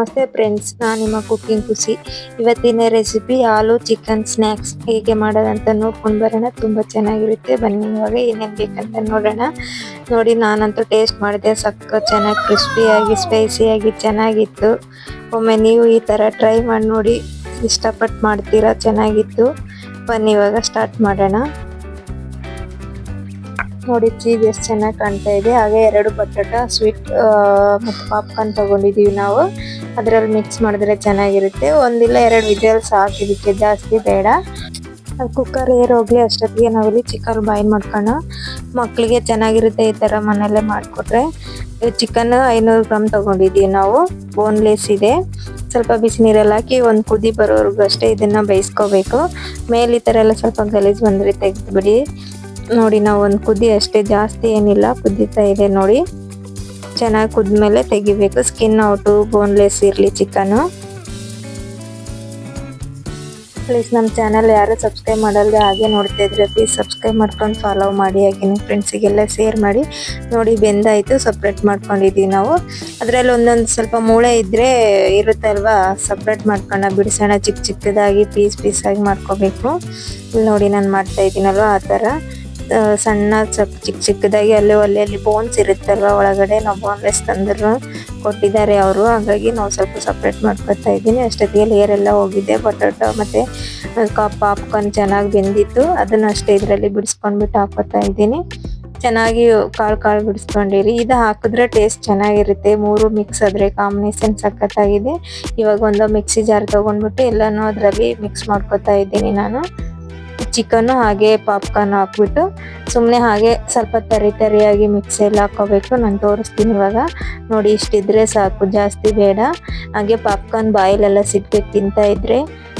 ನಮಸ್ತೆ ಫ್ರೆಂಡ್ಸ್ ನಾನು ನಿಮ್ಮ ಕುಕ್ಕಿಂಗ್ ಖುಷಿ. ಇವತ್ತಿನ ರೆಸಿಪಿ ಹಾಲು ಚಿಕನ್ ಸ್ನ್ಯಾಕ್ಸ್ ಹೇಗೆ ಮಾಡೋದಂತ ನೋಡ್ಕೊಂಡು ಬರೋಣ. ತುಂಬ ಚೆನ್ನಾಗಿರುತ್ತೆ. ಬನ್ನಿ ಇವಾಗ ಏನೇನು ಬೇಕಂತ ನೋಡೋಣ. ನೋಡಿ, ನಾನಂತೂ ಟೇಸ್ಟ್ ಮಾಡಿದೆ. ಸಕ್ಕ ಚೆನ್ನಾಗಿ ಕ್ರಿಸ್ಪಿಯಾಗಿ ಸ್ಪೈಸಿಯಾಗಿ ಚೆನ್ನಾಗಿತ್ತು. ಒಮ್ಮೆ ನೀವು ಈ ಥರ ಟ್ರೈ ಮಾಡಿ ನೋಡಿ. ಇಷ್ಟಪಟ್ಟು ಮಾಡ್ತೀರಾ? ಚೆನ್ನಾಗಿತ್ತು. ಬನ್ನಿ ಇವಾಗ ಸ್ಟಾರ್ಟ್ ಮಾಡೋಣ. ನೋಡಿ ಚೀಸ್ ಎಷ್ಟು ಚೆನ್ನಾಗಿ ಕಾಣ್ತಾ ಇದೆ. ಹಾಗೆ ಎರಡು ಬಟಾಟ ಸ್ವೀಟ್ ಮತ್ತು ಪಾಪ್ಕಾರ್ನ್ ತಗೊಂಡಿದ್ದೀವಿ ನಾವು. ಅದರಲ್ಲಿ ಮಿಕ್ಸ್ ಮಾಡಿದ್ರೆ ಚೆನ್ನಾಗಿರುತ್ತೆ. ಒಂದಿಲ್ಲ ಎರಡು ವಿಜಲ್ ಸಾಕಿದಕ್ಕೆ ಜಾಸ್ತಿ ಬೇಡ. ಕುಕ್ಕರ್ ಏರ್ ಹೋಗ್ಲಿ, ಅಷ್ಟೊತ್ತಿಗೆ ನಾವಿಲ್ಲಿ ಚಿಕನ್ ಬಾಯ್ಲ್ ಮಾಡ್ಕೊಂಡು ಮಕ್ಕಳಿಗೆ ಚೆನ್ನಾಗಿರುತ್ತೆ ಈ ಥರ ಮನೆಯಲ್ಲೇ ಮಾಡಿಕೊಟ್ರೆ. ಚಿಕನ್ ಐನೂರು ಗ್ರಾಮ್ ತಗೊಂಡಿದ್ದೀವಿ ನಾವು. ಬೋನ್ಲೆಸ್ ಇದೆ. ಸ್ವಲ್ಪ ಬಿಸಿ ನೀರಲ್ಲಿ ಹಾಕಿ ಒಂದು ಕುದಿ ಬರೋವರೆಗೂ ಅಷ್ಟೇ ಇದನ್ನು ಬೇಯಿಸ್ಕೋಬೇಕು. ಮೇಲೆ ಈ ಥರ ಎಲ್ಲ ಸ್ವಲ್ಪ ಗಲೀಜು ಬಂದರೆ ತೆಗೆದುಬಿಡಿ. ನೋಡಿ, ನಾವು ಒಂದು ಕುದಿ ಅಷ್ಟೇ ಜಾಸ್ತಿ ಏನಿಲ್ಲ. ಕುದೀತಾ ಇದೆ ನೋಡಿ. ಚೆನ್ನಾಗಿ ಕುದ್ಮೇಲೆ ತೆಗಿಬೇಕು. ಸ್ಕಿನ್ ಔಟು ಬೋನ್ಲೆಸ್ ಇರಲಿ ಚಿಕನು. ಪ್ಲೀಸ್ ನಮ್ಮ ಚಾನಲ್ ಯಾರು ಸಬ್ಸ್ಕ್ರೈಬ್ ಮಾಡಲ್ದೆ ಹಾಗೆ ನೋಡ್ತಾ ಇದ್ರೆ ಪ್ಲೀಸ್ ಸಬ್ಸ್ಕ್ರೈಬ್ ಮಾಡ್ಕೊಂಡು ಫಾಲೋ ಮಾಡಿ. ಹಾಗೆ ನಿಮ್ಮ ಫ್ರೆಂಡ್ಸಿಗೆಲ್ಲ ಶೇರ್ ಮಾಡಿ. ನೋಡಿ, ಬೆಂದಾಯಿತು ಸಪ್ರೇಟ್ ಮಾಡ್ಕೊಂಡಿದ್ದೀವಿ ನಾವು. ಅದರಲ್ಲಿ ಒಂದೊಂದು ಸ್ವಲ್ಪ ಮೂಳೆ ಇದ್ದರೆ ಇರುತ್ತಲ್ವಾ ಸಪ್ರೇಟ್ ಮಾಡ್ಕೊಂಡು ಬಿಡಿಸೋಣ. ಚಿಕ್ಕ ಚಿಕ್ಕದಾಗಿ ಪೀಸ್ ಪೀಸಾಗಿ ಮಾಡ್ಕೋಬೇಕು. ಇಲ್ಲಿ ನೋಡಿ ನಾನು ಮಾಡ್ತಾ ಇದ್ದೀನಲ್ವ, ಆ ಥರ ಸಣ್ಣ ಚಕ್ ಚಿಕ್ಕ ಚಿಕ್ಕದಾಗಿ ಅಲ್ಲಿ ಅಲ್ಲಿ ಬೋನ್ಸ್ ಇರುತ್ತಲ್ವ ಒಳಗಡೆ, ನಾವು ಬೋನ್ಲೆಸ್ ತಂದ್ರು ಕೊಟ್ಟಿದ್ದಾರೆ ಅವರು. ಹಾಗಾಗಿ ನಾವು ಸ್ವಲ್ಪ ಸಪ್ರೇಟ್ ಮಾಡ್ಕೊತಾ ಇದ್ದೀನಿ. ಅಷ್ಟೊತ್ತಿಗೆ ಲೇಯರ್ ಎಲ್ಲ ಹೋಗಿದೆ. ಬಟಾಟೊ ಮತ್ತೆ ಪಾಪ್ಕಾರ್ನ್ ಚೆನ್ನಾಗಿ ಬೆಂದಿತ್ತು. ಅದನ್ನ ಅಷ್ಟೇ ಇದರಲ್ಲಿ ಬಿಡಿಸ್ಕೊಂಡ್ಬಿಟ್ಟು ಹಾಕೋತಾ ಇದ್ದೀನಿ. ಚೆನ್ನಾಗಿ ಕಾಳು ಕಾಳು ಬಿಡಿಸ್ಕೊಂಡಿರಿ. ಇದು ಹಾಕಿದ್ರೆ ಟೇಸ್ಟ್ ಚೆನ್ನಾಗಿರುತ್ತೆ. ಮೂರು ಮಿಕ್ಸ್ ಆದರೆ ಕಾಂಬಿನೇಷನ್ ಸಕ್ಕತ್ತಾಗಿದೆ ಇವಾಗ ಒಂದು ಮಿಕ್ಸಿ ಜಾರ್ ತೊಗೊಂಡ್ಬಿಟ್ಟು ಎಲ್ಲನೂ ಅದರಲ್ಲಿ ಮಿಕ್ಸ್ ಮಾಡ್ಕೊತಾ ಇದ್ದೀನಿ ನಾನು. ಚಿಕನ್ ಹಾಗೆ ಪಾಪ್ಕಾರ್ನ್ ಹಾಕ್ಬಿಟ್ಟು ಸುಮ್ಮನೆ ಹಾಗೆ ಸ್ವಲ್ಪ ತರಿ ತರಿಯಾಗಿ ಮಿಕ್ಸಿಯಲ್ಲಿ ಹಾಕೋಬೇಕು ನಾನು ತೋರಿಸ್ತೀನಿ ಇವಾಗ. ನೋಡಿ, ಇಷ್ಟಿದ್ರೆ ಸಾಕು. ಜಾಸ್ತಿ ಬೇಡ. ಹಾಗೆ ಪಾಪ್ಕಾರ್ನ್ ಬಾಯಿಲೆಲ್ಲ ಸಿಗ್ಬೇಕು ತಿಂತಾ ಇದ್ರೆ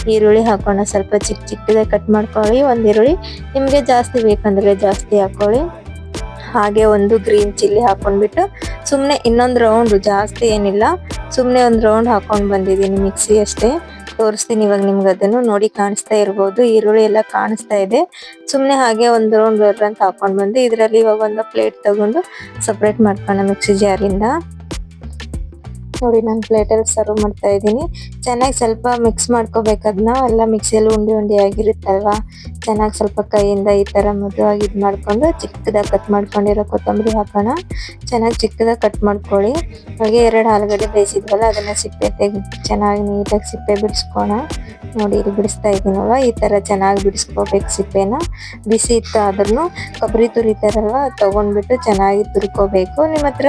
ಈರುಳ್ಳಿ ಹಾಕೋಣ. ಸ್ವಲ್ಪ ಚಿಕ್ಕ ಚಿಕ್ಕದಾಗಿ ಕಟ್ ಮಾಡ್ಕೊಳ್ಳಿ. ಒಂದು ಈರುಳ್ಳಿ ನಿಮಗೆ ಜಾಸ್ತಿ ಬೇಕಂದ್ರೆ ಜಾಸ್ತಿ ಹಾಕೊಳ್ಳಿ. ಹಾಗೆ ಒಂದು ಗ್ರೀನ್ ಚಿಲ್ಲಿ ಹಾಕೊಂಡ್ಬಿಟ್ಟು ಸುಮ್ಮನೆ ಇನ್ನೊಂದು ರೌಂಡು ಜಾಸ್ತಿ ಏನಿಲ್ಲ. ಸುಮ್ಮನೆ ಒಂದು ರೌಂಡ್ ಹಾಕೊಂಡು ಬಂದಿದ್ದೀನಿ ಮಿಕ್ಸಿ ಅಷ್ಟೇ. ತೋರಿಸ್ತೀನಿ, ಇವಾಗ ನಿಮ್ಗೆ ಅದನ್ನು ನೋಡಿ ಕಾಣಿಸ್ತಾ ಇರ್ಬೋದು. ಈರುಳ್ಳಿ ಎಲ್ಲ ಕಾಣಿಸ್ತಾ ಇದೆ. ಸುಮ್ಮನೆ ಹಾಗೆ ಒಂದು ರೌಂಡ್ ಅಂತ ಹಾಕೊಂಡು ಬಂದು ಇದರಲ್ಲಿ ಇವಾಗ ಒಂದು ಪ್ಲೇಟ್ ತಗೊಂಡು ಸಪ್ರೇಟ್ ಮಾಡ್ಕೊಂಡು ಮಿಕ್ಸಿ ಜಾರಿಂದ ನೋಡಿ, ನಾನು ಪ್ಲೇಟಲ್ಲಿ ಸರ್ವ್ ಮಾಡ್ತಾ ಇದ್ದೀನಿ. ಚೆನ್ನಾಗಿ ಸ್ವಲ್ಪ ಮಿಕ್ಸ್ ಮಾಡ್ಕೋಬೇಕು ಅದನ್ನ ಎಲ್ಲ ಮಿಕ್ಸಿಯಲ್ಲಿ ಉಂಡೆ ಉಂಡೆ ಆಗಿರುತ್ತಲ್ವಾ? ಚೆನ್ನಾಗಿ ಸ್ವಲ್ಪ ಕೈಯಿಂದ ಈ ಥರ ಮೃದುವಾಗಿ ಇದು ಮಾಡ್ಕೊಂಡು ಚಿಕ್ಕದಾಗಿ ಕಟ್ ಮಾಡ್ಕೊಂಡಿರೋ ಕೊತ್ತಂಬರಿ ಹಾಕೋಣ. ಚೆನ್ನಾಗಿ ಚಿಕ್ಕದಾಗಿ ಕಟ್ ಮಾಡ್ಕೊಳ್ಳಿ. ಹಾಗೆ ಎರಡು ಆಲೂಗಡ್ಡೆ ಬೇಯಿಸಿದ್ವಲ್ಲ, ಅದನ್ನ ಸಿಪ್ಪೆ ತೆಗೆದು ಚೆನ್ನಾಗಿ ನೀಟಾಗಿ ಸಿಪ್ಪೆ ಬಿಡಿಸ್ಕೋಣ. ನೋಡಿ ಇಲ್ಲಿ ಬಿಡಿಸ್ತಾ ಇದ್ದೀನಲ್ವ ಈ ಥರ ಚೆನ್ನಾಗಿ ಬಿಡಿಸ್ಕೋಬೇಕು ಸಿಪ್ಪೆನ. ಬಿಸಿ ಇತ್ತು ಆದ್ರೂ ಕೊಬ್ಬರಿ ತುರಿತಾರಲ್ವ ತಗೊಂಡ್ಬಿಟ್ಟು ಚೆನ್ನಾಗಿ ತುರ್ಕೋಬೇಕು. ನಿಮ್ಮ ಹತ್ರ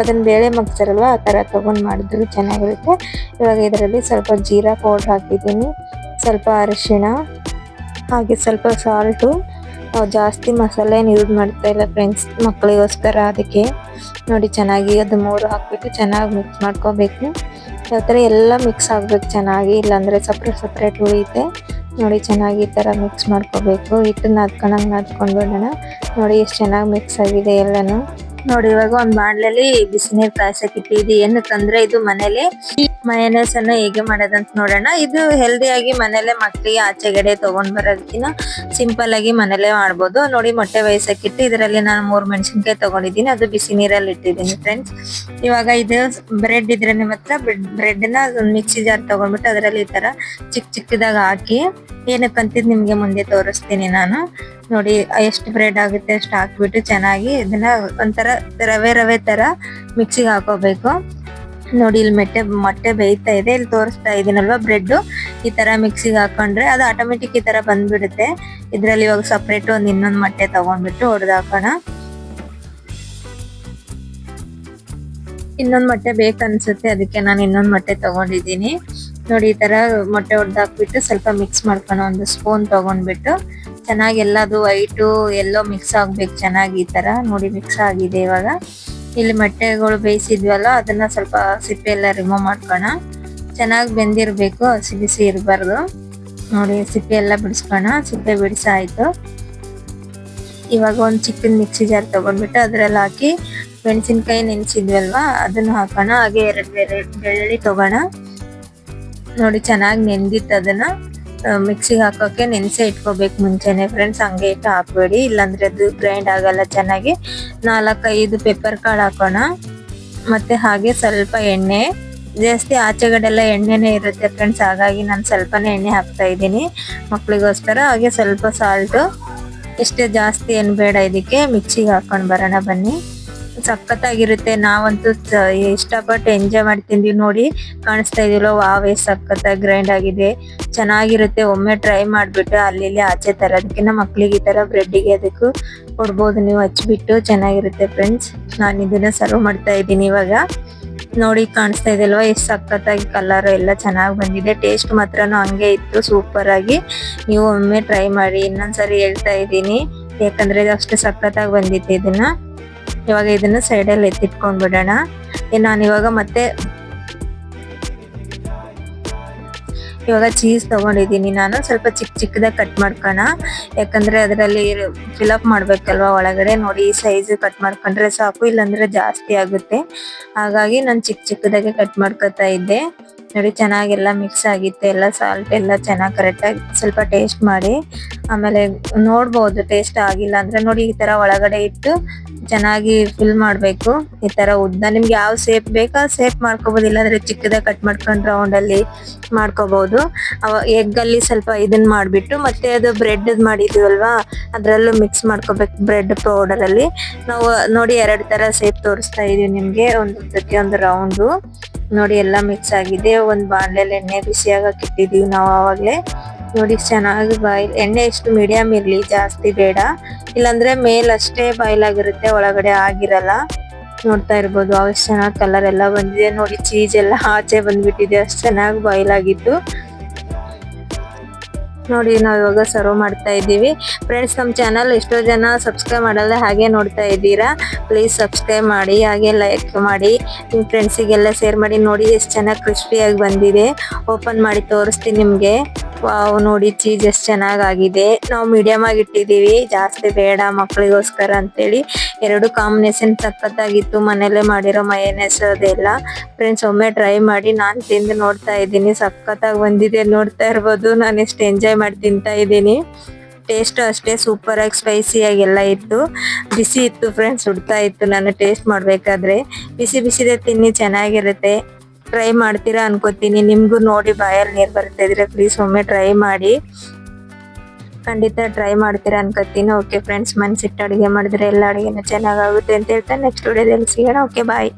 ಅದನ್ನು ಬೇಳೆ ಮಗ್ತಾರಲ್ವ ಆ ಥರ ತಗೊಂಡ್ ಮಾಡಿದ್ರು ಚೆನ್ನಾಗಿರುತ್ತೆ. ಇವಾಗ ಇದರಲ್ಲಿ ಸ್ವಲ್ಪ ಜೀರಾ ಪೌಡ್ರ್ ಹಾಕಿದ್ದೀನಿ, ಸ್ವಲ್ಪ ಅರಿಶಿಣ, ಹಾಗೆ ಸ್ವಲ್ಪ ಸಾಲ್ಟು ಜಾಸ್ತಿ ಮಸಾಲೆ ಏನು ಯೂಸ್ ಮಾಡ್ತಾ ಇಲ್ಲ ಫ್ರೆಂಡ್ಸ್ ಮಕ್ಕಳಿಗೋಸ್ಕರ ಅದಕ್ಕೆ. ನೋಡಿ, ಚೆನ್ನಾಗಿ ಅದು ಮೂರು ಹಾಕ್ಬಿಟ್ಟು ಚೆನ್ನಾಗಿ ಮಿಕ್ಸ್ ಮಾಡ್ಕೋಬೇಕು. ಥರ ಎಲ್ಲ ಮಿಕ್ಸ್ ಆಗ್ಬೇಕು ಚೆನ್ನಾಗಿ, ಇಲ್ಲಾಂದ್ರೆ ಸಪ್ರೇಟ್ ಸಪ್ರೇಟ್ ಉಳಿಯುತ್ತೆ ನೋಡಿ ಚೆನ್ನಾಗಿ ಈ ಥರ ಮಿಕ್ಸ್ ಮಾಡ್ಕೋಬೇಕು. ಹಿಟ್ಟು ನಾದ್ಕೊಂಡಂಗೆ ನಾದ್ಕೊಂಡು ಬಿಡೋಣ ನೋಡಿ ಎಷ್ಟು ಚೆನ್ನಾಗಿ ಮಿಕ್ಸ್ ಆಗಿದೆ ಎಲ್ಲಾನು. ನೋಡಿ, ಇವಾಗ ಒಂದ್ ಬಾಣ್ಲಲ್ಲಿ ಬಿಸಿನೀರ್ ಕಾಯ್ಸಕ್ ಇಟ್ಟಿದ್ದು ಏನಕ್ಕಂದ್ರೆ ಇದು ಮನೇಲಿ ಮಯನೇಸ್ ಅನ್ನ ಹೇಗೆ ಮಾಡೋದಂತ ನೋಡೋಣ. ಇದು ಹೆಲ್ದಿ ಆಗಿ ಮನೇಲೆ ಮಕ್ಕಳಿಗೆ ಆಚೆಗಡೆ ತಗೊಂಡ್ ಬರೋದಕ್ಕಿಂತ ಸಿಂಪಲ್ ಆಗಿ ಮನೇಲೆ ಮಾಡ್ಬೋದು. ನೋಡಿ, ಮೊಟ್ಟೆ ವಯಸ್ಸಕ್ಕಿಟ್ಟು ಇದರಲ್ಲಿ ನಾನು ಮೂರ್ ಮೆಣಸಿನ್ಕಾಯಿ ತಗೊಂಡಿದ್ದೀನಿ. ಅದು ಬಿಸಿ ನೀರಲ್ಲಿ ಇಟ್ಟಿದ್ದೀನಿ ಫ್ರೆಂಡ್ಸ್ ಇವಾಗ ಇದು ಬ್ರೆಡ್ ಇದ್ರೆ ನಿಮ್ಮ ಹತ್ರ ಬ್ರೆಡ್ನ ಮಿಕ್ಸಿ ಜಾರ್ ತಗೊಂಡ್ಬಿಟ್ಟು ಅದರಲ್ಲಿ ಈ ತರ ಚಿಕ್ಕ ಚಿಕ್ಕದಾಗ ಹಾಕಿ ಏನಕ್ಕಂತಿದ್ ನಿಮ್ಗೆ ಮುಂದೆ ತೋರಿಸ್ತೀನಿ ನಾನು. ನೋಡಿ, ಎಷ್ಟು ಬ್ರೆಡ್ ಆಗುತ್ತೆ ಅಷ್ಟು ಹಾಕ್ಬಿಟ್ಟು ಚೆನ್ನಾಗಿ ಇದನ್ನ ಒಂಥರ ರವೆ ರವೆ ತರ ಮಿಕ್ಸಿಗೆ ಹಾಕೋಬೇಕು. ನೋಡಿ, ಇಲ್ಲಿ ಮೊಟ್ಟೆ ಮೊಟ್ಟೆ ಬೇಯ್ತಾ ಇದೆ. ಇಲ್ಲಿ ತೋರಿಸ್ತಾ ಇದೀನಲ್ವಾ ಬ್ರೆಡ್ ಈ ತರ ಮಿಕ್ಸಿಗೆ ಹಾಕೊಂಡ್ರೆ ಅದು ಆಟೋಮೆಟಿಕ್ ಈ ತರ ಬಂದ್ಬಿಡುತ್ತೆ. ಇದ್ರಲ್ಲಿ ಇವಾಗ ಸಪ್ರೇಟ್ ಒಂದ್ ಇನ್ನೊಂದ್ ಮೊಟ್ಟೆ ತಗೊಂಡ್ಬಿಟ್ಟು ಹೊಡೆದು ಹಾಕೋಣ. ಇನ್ನೊಂದ್ ಮೊಟ್ಟೆ ಬೇಕನ್ಸುತ್ತೆ ಅದಕ್ಕೆ ನಾನು ಇನ್ನೊಂದ್ ಮೊಟ್ಟೆ ತಗೊಂಡಿದ್ದೀನಿ. ನೋಡಿ, ಈ ತರ ಮೊಟ್ಟೆ ಹೊಡೆದಾಕ್ಬಿಟ್ಟು ಸ್ವಲ್ಪ ಮಿಕ್ಸ್ ಮಾಡ್ಕೊಂಡು ಒಂದು ಸ್ಪೂನ್ ತಗೊಂಡ್ಬಿಟ್ಟು. ಚೆನ್ನಾಗಿ ಎಲ್ಲದು ವೈಟು ಎಲ್ಲೋ ಮಿಕ್ಸ್ ಆಗ್ಬೇಕು ಚೆನ್ನಾಗಿ ಈ ತರ. ನೋಡಿ ಮಿಕ್ಸ್ ಆಗಿದೆ ಇವಾಗ. ಇಲ್ಲಿ ಮೊಟ್ಟೆಗಳು ಬೇಯಿಸಿದ್ವಲ್ಲ, ಅದನ್ನ ಸ್ವಲ್ಪ ಸಿಪ್ಪೆ ಎಲ್ಲ ರಿಮೂವ್ ಮಾಡ್ಕೋಣ. ಚೆನ್ನಾಗಿ ಬೆಂದಿರ್ಬೇಕು, ಹಸಿ ಬಿಸಿ ಇರಬಾರ್ದು. ನೋಡಿ, ಸಿಪ್ಪೆ ಎಲ್ಲ ಬಿಡಿಸ್ಕೋಣ. ಸಿಪ್ಪೆ ಬಿಡಿಸಾಯ್ತು. ಇವಾಗ ಒಂದು ಚಿಕ್ಕನ್ ಮಿಕ್ಸಿ ಜಾರ್ ತಗೊಂಡ್ಬಿಟ್ಟು ಅದ್ರಲ್ಲಿ ಹಾಕಿ ಮೆಣಸಿನ್ಕಾಯಿ ನೆನೆಸಿದ್ವಲ್ವಾ, ಅದನ್ನು ಹಾಕೋಣ. ಹಾಗೆ ಎರಡು ಬೆಳ್ಳುಳ್ಳಿ ತಗೋಣ. ನೋಡಿ, ಚೆನ್ನಾಗಿ ನೆಂದಿತ್ತು ಅದನ್ನ. ಮಿಕ್ಸಿಗೆ ಹಾಕೋಕೆ ನೆನೆಸಿ ಇಟ್ಕೋಬೇಕು ಮುಂಚೆನೆ. ಫ್ರೆಂಡ್ಸ್ ಹಂಗೆ ಇಟ್ಟು ಹಾಕ್ಬೇಡಿ. ಇಲ್ಲಾಂದ್ರೆ ಅದು ಗ್ರೈಂಡ್ ಆಗಲ್ಲ ಚೆನ್ನಾಗಿ. ನಾಲ್ಕೈದು ಪೆಪ್ಪರ್ ಕಾಳು ಹಾಕೋಣ. ಮತ್ತೆ ಹಾಗೆ ಸ್ವಲ್ಪ ಎಣ್ಣೆ. ಜಾಸ್ತಿ ಆಚೆಗಡೆಲ್ಲ ಎಣ್ಣೆನೇ ಇರುತ್ತೆ ಫ್ರೆಂಡ್ಸ್ ಹಾಗಾಗಿ ನಾನು ಸ್ವಲ್ಪನೇ ಎಣ್ಣೆ ಹಾಕ್ತಾ ಇದ್ದೀನಿ ಮಕ್ಳಿಗೋಸ್ಕರ. ಹಾಗೆ ಸ್ವಲ್ಪ ಸಾಲ್ಟು ಇಷ್ಟೇ ಜಾಸ್ತಿ ಏನು ಬೇಡ ಇದಕ್ಕೆ. ಮಿಕ್ಸಿಗೆ ಹಾಕೊಂಡು ಬರೋಣ ಬನ್ನಿ. ಸಖತ್ತಾಗಿರುತ್ತೆ. ನಾವಂತೂ ಇಷ್ಟಪಟ್ಟು ಎಂಜಾಯ್ ಮಾಡಿ ತಿಂದೀವಿ ನೋಡಿ. ಕಾಣಿಸ್ತಾ ಇದೆಯಲ್ಲ ವಾವ್, ಎಷ್ಟು ಸಖತ್ತಾಗಿ ಗ್ರೈಂಡ್ ಆಗಿದೆ. ಚೆನ್ನಾಗಿರುತ್ತೆ. ಒಮ್ಮೆ ಟ್ರೈ ಮಾಡಿಬಿಟ್ಟು ಅಲ್ಲಿ ಇಲ್ಲಿ ಆಚೆ ತರೋದಕ್ಕಿಂತ ಮಕ್ಕಳಿಗೆ ಈ ಥರ ಬ್ರೆಡ್ಡಿಗೆ ಅದಕ್ಕೂ ಕೊಡ್ಬೋದು. ನೀವು ಹಚ್ಬಿಟ್ಟು ಚೆನ್ನಾಗಿರುತ್ತೆ ಫ್ರೆಂಡ್ಸ್ ನಾನು ಇದನ್ನ ಸರ್ವ್ ಮಾಡ್ತಾ ಇದ್ದೀನಿ ಇವಾಗ. ನೋಡಿ, ಕಾಣಿಸ್ತಾ ಇದೆಯಲ್ವಾ ಎಷ್ಟು ಸಖತ್ತಾಗಿ ಕಲರ್ ಎಲ್ಲ ಚೆನ್ನಾಗಿ ಬಂದಿದೆ. ಟೇಸ್ಟ್ ಮಾತ್ರನೂ ಹಂಗೆ ಇತ್ತು ಸೂಪರ್ ಆಗಿ. ನೀವು ಒಮ್ಮೆ ಟ್ರೈ ಮಾಡಿ. ಇನ್ನೊಂದ್ಸರಿ ಹೇಳ್ತಾ ಇದ್ದೀನಿ. ಯಾಕಂದ್ರೆ ಇದು ಅಷ್ಟು ಸಖತ್ತಾಗಿ ಬಂದಿತ್ತು ಇದನ್ನ. ಇವಾಗ ಇದನ್ನ ಸೈಡಲ್ಲಿ ಎತ್ತಿಟ್ಕೊಂಡ್ ಬಿಡೋಣ. ನಾನು ಇವಾಗ ಮತ್ತೆ ಇವಾಗ ಚೀಸ್ ತಗೊಂಡಿದ್ದೀನಿ ನಾನು. ಸ್ವಲ್ಪ ಚಿಕ್ಕ ಚಿಕ್ಕದಾಗಿ ಕಟ್ ಮಾಡ್ಕೋಣ. ಯಾಕಂದ್ರೆ ಅದರಲ್ಲಿ ಫಿಲಪ್ ಮಾಡ್ಬೇಕಲ್ವಾ ಒಳಗಡೆ. ನೋಡಿ, ಈ ಸೈಜ್ ಕಟ್ ಮಾಡ್ಕೊಂಡ್ರೆ ಸಾಕು, ಇಲ್ಲಾಂದ್ರೆ ಜಾಸ್ತಿ ಆಗುತ್ತೆ. ಹಾಗಾಗಿ ನಾನು ಚಿಕ್ಕ ಚಿಕ್ಕದಾಗೆ ಕಟ್ ಮಾಡ್ಕೊತಾ ಇದ್ದೆ. ನೋಡಿ ಚೆನ್ನಾಗೆಲ್ಲ ಮಿಕ್ಸ್ ಆಗಿತ್ತು. ಎಲ್ಲ ಸಾಲ್ಟ್ ಎಲ್ಲ ಚೆನ್ನಾಗಿ ಕರೆಕ್ಟಾಗಿ ಸ್ವಲ್ಪ ಟೇಸ್ಟ್ ಮಾಡಿ. ಆಮೇಲೆ ನೋಡ್ಬೋದು ಟೇಸ್ಟ್ ಆಗಿಲ್ಲ ಅಂದ್ರೆ ನೋಡಿ ಈ ತರ ಒಳಗಡೆ ಇಟ್ಟು ಚೆನ್ನಾಗಿ ಫಿಲ್ ಮಾಡ್ಬೇಕು. ಈ ತರ ಉದ್ದ, ನಿಮ್ಗೆ ಯಾವ ಸೇಪ್ ಬೇಕಾ ಸೇಪ್ ಮಾಡ್ಕೋಬಹುದು ಇಲ್ಲಾಂದ್ರೆ ಚಿಕ್ಕದಾಗಿ ಕಟ್ ಮಾಡ್ಕೊಂಡು ರೌಂಡ್ ಅಲ್ಲಿ ಮಾಡ್ಕೋಬಹುದು ಎಗ್ ಅಲ್ಲಿ ಸ್ವಲ್ಪ ಇದನ್ನ ಮಾಡ್ಬಿಟ್ಟು, ಮತ್ತೆ ಅದು ಬ್ರೆಡ್ ಮಾಡಿದೀವಲ್ವಾ, ಅದ್ರಲ್ಲೂ ಮಿಕ್ಸ್ ಮಾಡ್ಕೋಬೇಕು ಬ್ರೆಡ್ ಪೌಡರ್ ಅಲ್ಲಿ. ನಾವು ನೋಡಿ ಎರಡ್ ತರ ಸೇಪ್ ತೋರಿಸ್ತಾ ಇದೀವಿ ನಿಮ್ಗೆ ಒಂದು ಉದ್ದಕ್ಕೆ ಒಂದು ರೌಂಡು ನೋಡಿ, ಎಲ್ಲ ಮಿಕ್ಸ್ ಆಗಿದೆ. ಒಂದ್ ಬಾಂಡ್ಲೆಲ್ಲಿ ಎಣ್ಣೆ ಬಿಸಿ ಆಗಕ್ ಇಟ್ಟಿದೀವಿ ನಾವು ಅವಾಗ್ಲೇ ನೋಡಿ, ಚೆನ್ನಾಗಿ ಬಾಯ್ಲ್ ಎಣ್ಣೆ ಎಷ್ಟು ಮೀಡಿಯಂ ಇರಲಿ, ಜಾಸ್ತಿ ಬೇಡ. ಇಲ್ಲಾಂದ್ರೆ ಮೇಲ್ ಅಷ್ಟೇ ಬಾಯ್ಲ್ ಆಗಿರುತ್ತೆ, ಒಳಗಡೆ ಆಗಿರಲ್ಲ. ನೋಡ್ತಾ ಇರ್ಬೋದು ಅಷ್ಟು ಚೆನ್ನಾಗಿ ಕಲರ್ ಎಲ್ಲ ಬಂದಿದೆ. ನೋಡಿ ಚೀಸ್ ಎಲ್ಲ ಆಚೆ ಬಂದ್ಬಿಟ್ಟಿದೆ, ಅಷ್ಟು ಚೆನ್ನಾಗಿ ಬಾಯ್ಲ್ ಆಗಿತ್ತು ನೋಡಿ, ನಾವು ಇವಾಗ ಸರ್ವ್ ಮಾಡ್ತಾ ಇದ್ದೀವಿ. ಫ್ರೆಂಡ್ಸ್ ನಮ್ಮ ಚಾನಲ್ ಎಷ್ಟೋ ಜನ ಸಬ್ಸ್ಕ್ರೈಬ್ ಮಾಡಲ್ಲ ಹಾಗೆ ನೋಡ್ತಾ ಇದ್ದೀರಾ. ಪ್ಲೀಸ್ ಸಬ್ಸ್ಕ್ರೈಬ್ ಮಾಡಿ, ಹಾಗೆ ಲೈಕ್ ಮಾಡಿ. ನಿಮ್ಮ ಫ್ರೆಂಡ್ಸಿಗೆಲ್ಲ ಶೇರ್ ಮಾಡಿ. ನೋಡಿ, ಎಷ್ಟು ಚೆನ್ನಾಗಿ ಕ್ರಿಸ್ಪಿಯಾಗಿ ಬಂದಿದೆ. ಓಪನ್ ಮಾಡಿ ತೋರಿಸ್ತೀನಿ ನಿಮಗೆ. ವಾವ್, ನೋಡಿ ಚೀಸ್ ಎಷ್ಟು ಚೆನ್ನಾಗಾಗಿದೆ. ನಾವು ಮೀಡಿಯಮ್ ಆಗಿ ಇಟ್ಟಿದ್ದೀವಿ ಜಾಸ್ತಿ ಬೇಡ ಮಕ್ಕಳಿಗೋಸ್ಕರ ಅಂತೇಳಿ. ಎರಡು ಕಾಂಬಿನೇಷನ್ ಸಖತ್ತಾಗಿತ್ತು. ಮನೆಯಲ್ಲೇ ಮಾಡಿರೋ ಮಯನೇಸ್ ಅದೆಲ್ಲ. ಫ್ರೆಂಡ್ಸ್ ಒಮ್ಮೆ ಟ್ರೈ ಮಾಡಿ ನಾನು ತಿಂದು ನೋಡ್ತಾ ಇದ್ದೀನಿ. ಸಖತ್ತಾಗಿ ಬಂದಿದೆ ನೋಡ್ತಾ ಇರ್ಬೋದು. ನಾನು ಎಷ್ಟು ಎಂಜಾಯ್ ಮಾಡಿ ತಿಂತಾ ಇದ್ದೀನಿ. ಟೇಸ್ಟ್ ಅಷ್ಟೇ ಸೂಪರ್ ಆಗಿ ಸ್ಪೈಸಿ ಆಗಿ ಎಲ್ಲ ಇತ್ತು. ಬಿಸಿ ಇತ್ತು ಫ್ರೆಂಡ್ಸ್ ಸುಡ್ತಾ ಇತ್ತು. ನಾನು ಟೇಸ್ಟ್ ಮಾಡಬೇಕಾದ್ರೆ. ಬಿಸಿ ಬಿಸಿದೆ ತಿನ್ನಿ, ಚೆನ್ನಾಗಿರುತ್ತೆ. ಟ್ರೈ ಮಾಡ್ತೀರಾ ಅನ್ಕೋತೀನಿ. ನಿಮ್ಗೂ ನೋಡಿ ಬಾಯಲ್ಲಿ ನೀರು ಬರ್ತಾ ಇದ್ರೆ ಪ್ಲೀಸ್ ಒಮ್ಮೆ ಟ್ರೈ ಮಾಡಿ. ಖಂಡಿತ ಟ್ರೈ ಮಾಡ್ತೀರಾ ಅನ್ಕೋತೀನಿ. ಓಕೆ ಫ್ರೆಂಡ್ಸ್ ಮನ್ಸಿಟ್ಟು ಅಡುಗೆ ಮಾಡಿದ್ರೆ ಎಲ್ಲ ಅಡುಗೆನೂ ಚೆನ್ನಾಗಾಗುತ್ತೆ ಅಂತ ಹೇಳ್ತಾ ನೆಕ್ಸ್ಟ್ ವಿಡಿಯೋದಲ್ಲಿ ಸಿಗೋಣ. Okay bye